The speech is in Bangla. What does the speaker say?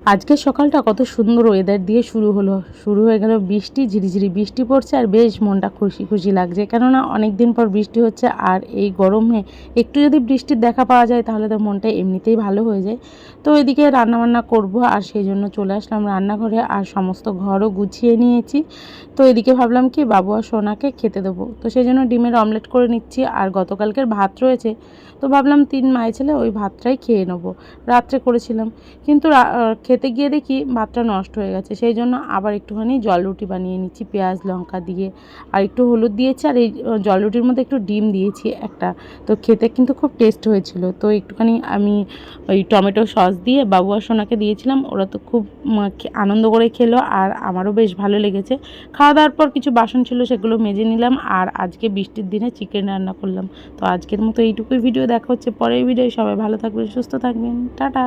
আজকের সকালটা কত সুন্দর ওয়েদার দিয়ে শুরু হলো। শুরু হয়ে গেল বৃষ্টি, ঝিরিঝিরি বৃষ্টি পড়ছে আর বেশ মনটা খুশি খুশি লাগছে। কেননা অনেক দিন পর বৃষ্টি হচ্ছে আর এই গরমে একটু যদি বৃষ্টির দেখা পাওয়া যায় তাহলে তো মনটা এমনিতেই ভালো হয়ে যায়। তো এদিকে রান্নাবান্না করব আর সেই জন্য চলে আসলাম রান্নাঘরে আর সমস্ত ঘরও গুছিয়ে নিয়েছি। তো এদিকে ভাবলাম কি বাবু আর সোনাকে খেতে দেবো। তো সেই জন্য ডিমের অমলেট করে নিচ্ছি আর গতকালকের ভাত রয়েছে। তো ভাবলাম তিন মায়ে ছেলে ওই ভাতটাই খেয়ে নেব। রাত্রে করেছিলাম। কিন্তু খেতে গিয়ে দেখি ভাতটা নষ্ট হয়ে গেছে। সেই জন্য আবার একটুখানি জল রুটি বানিয়ে নিচ্ছি, পেঁয়াজ, লঙ্কা দিয়ে। আর একটু হলুদ দিয়েছি আর এই জল রুটির মধ্যে একটু ডিম দিয়েছি একটা। তো খেতে কিন্তু খুব টেস্ট হয়েছিল। তো একটুখানি আমি ওই টমেটো সস দিয়ে বাবু আর সোনাকে দিয়েছিলাম। ওরা তো খুব আনন্দ করে খেলো আর আমারও বেশ ভালো লেগেছে। খাওয়া দাওয়ার পর কিছু বাসন ছিল সেগুলো মেজে নিলাম আর আজকে বৃষ্টির দিনে চিকেন রান্না করলাম। তো আজকের মতো এইটুকুই। ভিডিও দেখা হচ্ছে পরের ভিডিও সবাই ভালো থাকবেন, সুস্থ থাকবেন। টাটা!